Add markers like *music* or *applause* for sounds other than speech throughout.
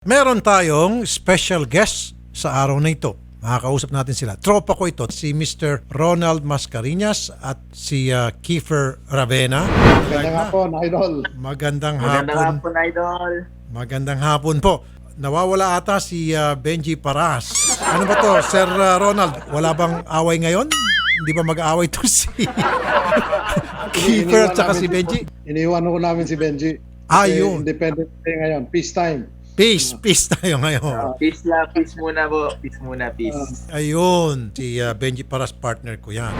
Meron tayong special guest sa araw na ito. Makakausap natin sila. Tropa ko ito, si Mr. Ronald Mascarinas at si uh, Kiefer Ravena. Ganda nga po, na idol. Magandang Magandang hapon. hapon, Idol. Magandang hapon po. Nawawala ata si uh, Benji Paras. Ano ba to, Sir uh, Ronald? Wala bang away ngayon? Hindi ba mag-aaway to si *laughs* Kiefer at saka si Benji? Iniwan ko namin si Benji. Ah, Kasi yun. Independent Day ngayon. Peace time. Peace, peace tayo ngayon. Peace lang, peace muna po. Peace muna, peace. Ayun, si uh, Benji Paras partner ko yan.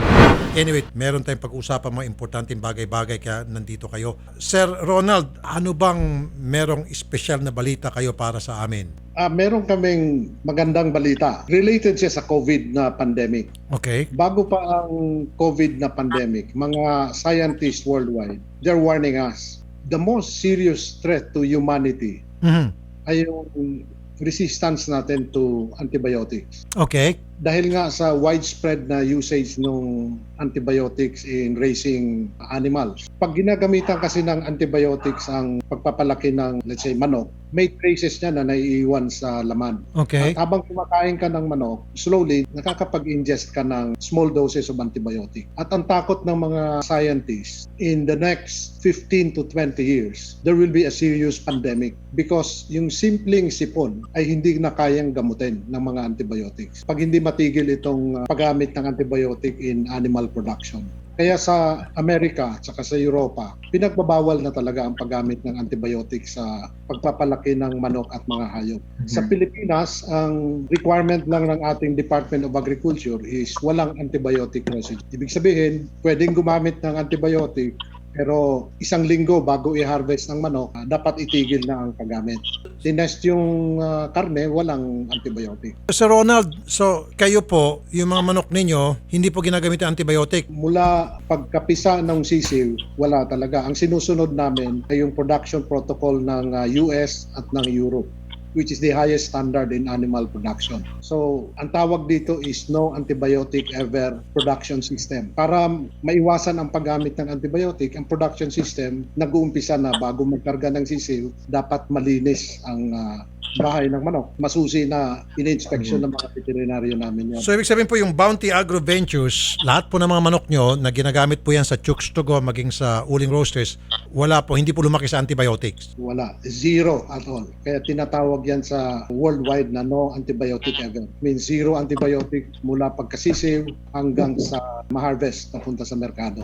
Anyway, meron tayong pag-usapan mga importanteng bagay-bagay kaya nandito kayo. Sir Ronald, ano bang merong espesyal na balita kayo para sa amin? Ah, meron kaming magandang balita. Related siya sa COVID na pandemic. Okay? Bago pa ang COVID na pandemic, mga scientists worldwide, they're warning us. The most serious threat to humanity Mhm. Ay yung resistance natin to antibiotics. Okay? Dahil nga sa widespread na usage ng antibiotics in raising animals. Pag ginagamitan kasi ng antibiotics ang pagpapalaki ng, let's say, manok, may traces niya na naiiwan sa laman. Okay? At habang kumakain ka ng manok, slowly, nakakapag-ingest ka ng small doses of antibiotic. At ang takot ng mga scientists, in the next 15 to 20 years, there will be a serious pandemic because yung simpleng sipon ay hindi na kayang gamutin ng mga antibiotics. Pag hindi matigil itong uh, paggamit ng antibiotic in animal production. Kaya sa Amerika at saka sa Europa, pinagbabawal na talaga ang paggamit ng antibiotic sa pagpapalaki ng manok at mga hayop. Sa Pilipinas, ang requirement lang ng ating Department of Agriculture is walang antibiotic residue. Ibig sabihin, pwedeng gumamit ng antibiotic pero isang linggo bago i-harvest ng manok, ah, dapat itigil na ang paggamit. Tinest yung ah, karne, walang antibiotic. Sir Ronald, so kayo po, yung mga manok ninyo, hindi po ginagamit ang antibiotic. Mula pagkapisa ng sisiw, wala talaga. Ang sinusunod namin ay yung production protocol ng ah, US at ng Europe which is the highest standard in animal production. So, ang tawag dito is no antibiotic ever production system. Para maiwasan ang paggamit ng antibiotic, ang production system nag-uumpisa na bago magkarga ng sisiw, dapat malinis ang ah, bahay ng manok. Masusi na in-inspection ng mga veterinaryo namin yan. So ibig sabihin po yung Bounty Agro Ventures, lahat po ng mga manok nyo na ginagamit po yan sa Chooks to Go maging sa Uling Roasters, wala po, hindi po lumaki sa antibiotics. Wala. Zero at all. Kaya tinatawag yan sa worldwide na no antibiotic ever. Means zero antibiotic mula pagkasisiw hanggang sa ma-harvest papunta sa merkado.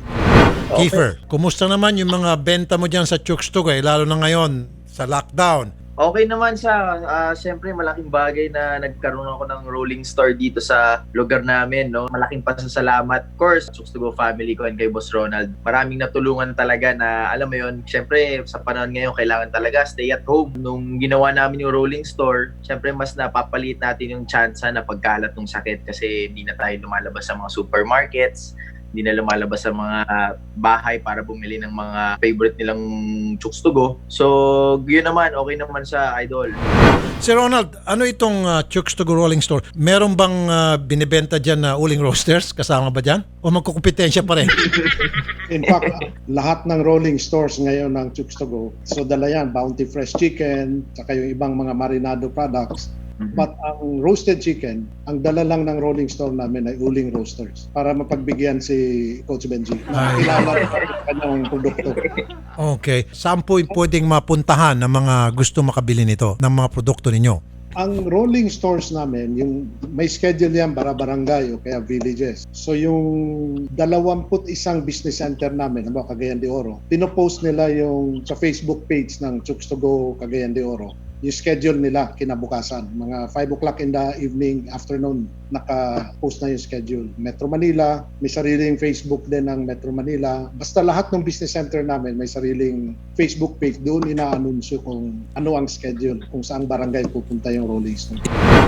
Kiefer, kumusta naman yung mga benta mo dyan sa Chooks to Go, eh, lalo na ngayon sa lockdown? Okay naman siya. Ah, Siyempre, malaking bagay na nagkaroon ako ng rolling store dito sa lugar namin. No? Malaking pasasalamat. Of course, Chooks to Go family ko and kay Boss Ronald. Maraming natulungan talaga na, alam mo yon siyempre, sa panahon ngayon, kailangan talaga stay at home. Nung ginawa namin yung rolling store, siyempre, mas napapalit natin yung chance na pagkalat ng sakit kasi hindi na tayo lumalabas sa mga supermarkets hindi na lumalabas sa mga bahay para bumili ng mga favorite nilang chooks to go. So, yun naman, okay naman sa idol. Sir Ronald, ano itong uh, Chooks to Go Rolling Store? Meron bang uh, binibenta dyan na Uling Roasters? Kasama ba dyan? O magkukumpetensya pa rin? *laughs* In fact, lahat ng rolling stores ngayon ng Chooks to Go, so dala yan, Bounty Fresh Chicken, saka yung ibang mga marinado products. But ang roasted chicken, ang dala lang ng rolling store namin ay Uling Roasters para mapagbigyan si Coach Benji. Ay. Kilala ang kanyang produkto. Okay. Saan po pwedeng mapuntahan ng mga gusto makabili nito, ng mga produkto ninyo? Ang rolling stores namin, yung may schedule yan para barangay o kaya villages. So yung 21 business center namin, ano, Cagayan de Oro, pinopost nila yung sa Facebook page ng Chooks to Go Cagayan de Oro yung schedule nila kinabukasan. Mga 5 o'clock in the evening, afternoon, naka-post na yung schedule. Metro Manila, may sariling Facebook din ng Metro Manila. Basta lahat ng business center namin may sariling Facebook page. Doon ina-anunsyo kung ano ang schedule, kung saan barangay pupunta yung rolling stone.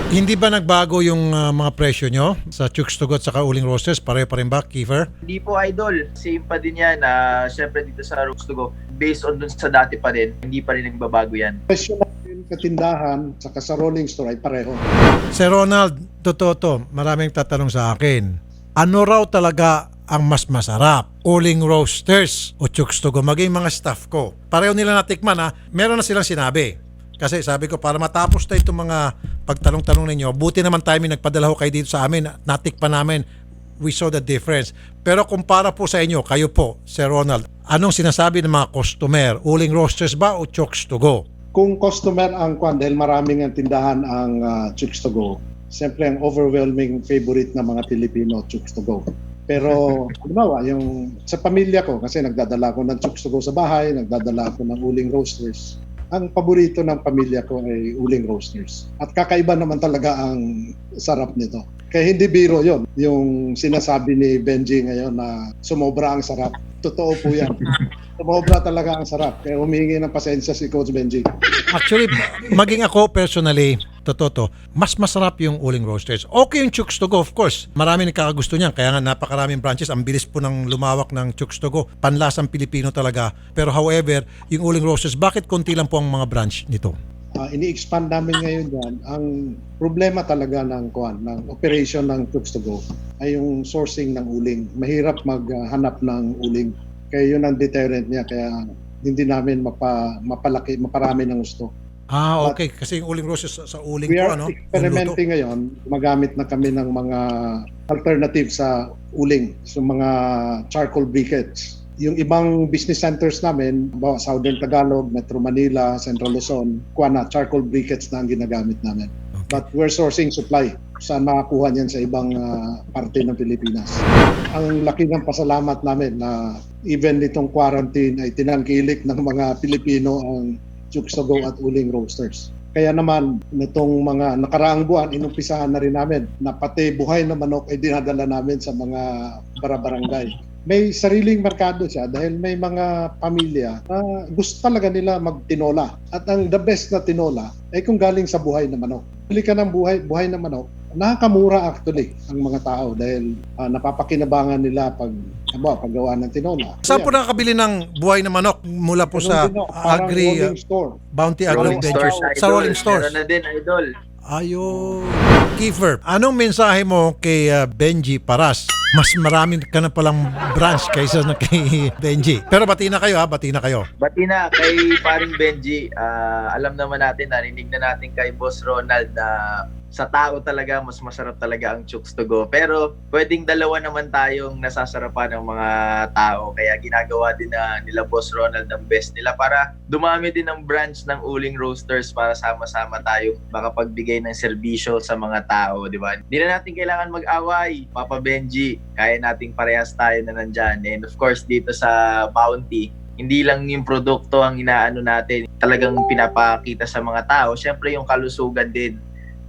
Hindi ba nagbago yung uh, mga presyo nyo sa Chooks to Go at saka Uling Roasters? Pareho pa rin ba, Kiefer? Hindi po idol. Same pa din yan. Uh, Siyempre dito sa Rooks to Go, based on dun sa dati pa rin, hindi pa rin nagbabago yan. Presyo katindahan saka sa rolling store ay pareho. Sir Ronald, totoo to, maraming tatanong sa akin. Ano raw talaga ang mas masarap? Uling Roasters o Chooks to Go? Maging mga staff ko. Pareho nila natikman ha. Meron na silang sinabi. Kasi sabi ko, para matapos na itong mga pagtanong-tanong ninyo, buti naman tayo may nagpadala kayo dito sa amin, natik namin, we saw the difference. Pero kumpara po sa inyo, kayo po, Sir Ronald, anong sinasabi ng mga customer? Uling roasters ba o chokes to go? Kung customer ang kwan, dahil maraming ang tindahan ang uh, Chooks to Go, siyempre ang overwhelming favorite ng mga Pilipino, Chooks to Go. Pero, *laughs* halimbawa, yung sa pamilya ko, kasi nagdadala ko ng Chooks to Go sa bahay, nagdadala ko ng uling roasters, ang paborito ng pamilya ko ay uling roasters. At kakaiba naman talaga ang sarap nito. Kaya hindi biro yon yung sinasabi ni Benji ngayon na sumobra ang sarap. Totoo po yan. *laughs* Sumobra talaga ang sarap. Kaya humingi ng pasensya si Coach Benji. Actually, maging ako personally, totoo to, mas masarap yung uling roasters. Okay yung chooks to go, of course. Marami nagkakagusto niyan. Kaya nga napakaraming branches. Ang bilis po ng lumawak ng chooks to go. Panlasang Pilipino talaga. Pero however, yung uling roasters, bakit konti lang po ang mga branch nito? Ah, ini-expand namin ngayon yan. Ang problema talaga ng kuan, ng operation ng Cooks to Go ay yung sourcing ng uling. Mahirap maghanap ng uling. Kaya yun ang deterrent niya. Kaya hindi namin mapa, mapalaki, maparami ng gusto. Ah, okay. Kasi yung uling roasters sa, sa uling We are ano? experimenting ngayon. Magamit na kami ng mga alternative sa uling. So mga charcoal briquettes. Yung ibang business centers namin, bawa Southern Tagalog, Metro Manila, Central Luzon, kuha na, charcoal briquettes na ang ginagamit namin. But we're sourcing supply. Saan makakuha niyan sa ibang ah, parte ng Pilipinas. Ang laki ng pasalamat namin na even nitong quarantine ay tinangkilik ng mga Pilipino ang Chuksogo at Uling Roasters. Kaya naman, nitong mga nakaraang buwan, inumpisahan na rin namin na pati buhay na manok ay dinadala namin sa mga barabarangay. May sariling merkado siya dahil may mga pamilya na gusto talaga nila magtinola. At ang the best na tinola ay kung galing sa buhay na manok. Bili ka ng buhay, buhay na manok, nakakamura actually ang mga tao dahil ah, napapakinabangan nila pag aba, paggawa ng tinola. Saan po nakakabili ng buhay na manok mula po sa din, no, parang Agri uh, rolling store. Bounty Agri Rolling Ventures? Stores, Sa idol. Rolling Stores. Meron na din, idol. Ayun. Kiefer, anong mensahe mo kay uh, Benji Paras? Mas marami ka na palang branch kaysa na kay *laughs* Benji. Pero bati na kayo ha, bati na kayo. Bati na kay paring Benji, ah, alam naman natin, narinig na natin kay Boss Ronald na sa tao talaga, mas masarap talaga ang chooks to go. Pero pwedeng dalawa naman tayong nasasarapan ng mga tao. Kaya ginagawa din na nila Boss Ronald ng best nila para dumami din ang branch ng Uling Roasters para sama-sama tayong makapagbigay ng serbisyo sa mga tao, di ba? Hindi na natin kailangan mag-away, Papa Benji. Kaya nating parehas tayo na nandyan. And of course, dito sa Bounty, hindi lang yung produkto ang inaano natin, talagang pinapakita sa mga tao. Siyempre yung kalusugan din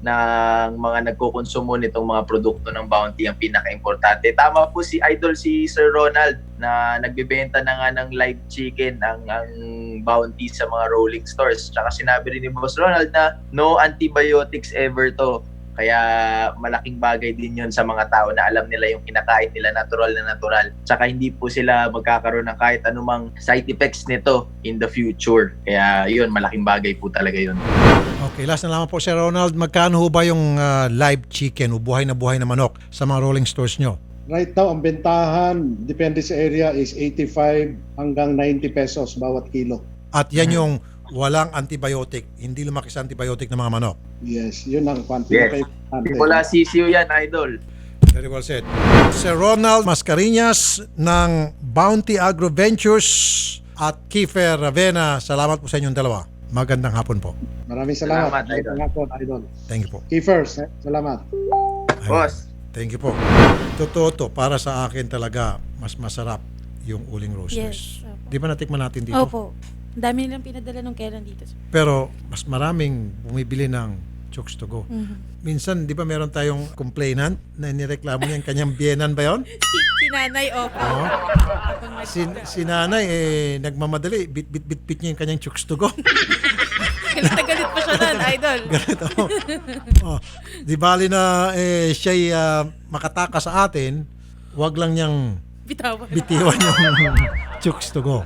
ng mga nagkukonsumo nitong mga produkto ng Bounty ang pinaka-importante. Tama po si Idol si Sir Ronald na nagbebenta na nga ng live chicken ang, ang Bounty sa mga rolling stores. Tsaka sinabi rin ni Boss Ronald na no antibiotics ever to. Kaya malaking bagay din yun sa mga tao na alam nila yung kinakain nila natural na natural. Tsaka hindi po sila magkakaroon ng kahit anumang side effects nito in the future. Kaya yun, malaking bagay po talaga yun. Okay, last na lamang po Sir Ronald, magkano ho ba yung uh, live chicken o buhay na buhay na manok sa mga rolling stores nyo? Right now, ang bentahan, depende sa area, is 85 hanggang 90 pesos bawat kilo. At yan yung walang antibiotic, hindi lumaki sa antibiotic ng mga manok. Yes, yun ang kwanti. Yes. Wala sisiyo yan, Idol. Very well said. Sir Ronald Mascarinas ng Bounty Agro Ventures at Kiefer Ravena, salamat po sa inyong dalawa. Magandang hapon po. Maraming salamat. Salamat, Idol. Salamat, Idol. Thank you po. Eh, salamat. Ayun. Boss, Thank you po. Totoo to, para sa akin talaga, mas masarap yung uling roasters. Yes. Opo. Di ba natikman natin dito? Opo. Ang dami nilang pinadala nung kailan dito. Pero mas maraming bumibili ng chooks to go. Mhm. Minsan, di ba meron tayong complainant na nireklamo niya yung kanyang biyenan ba yun? *laughs* Si, si nanay, opo. Oo. Habang nag- Si, si nanay, eh, nagmamadali. Bit-bit-bit niya yung kanyang chooks to go. galit na galit pa siya nun, idol. Ganito. oh. Di bali na eh, siya'y ah, makataka sa atin, wag lang niyang Bitawan. bitiwan yung *laughs* chooks to go.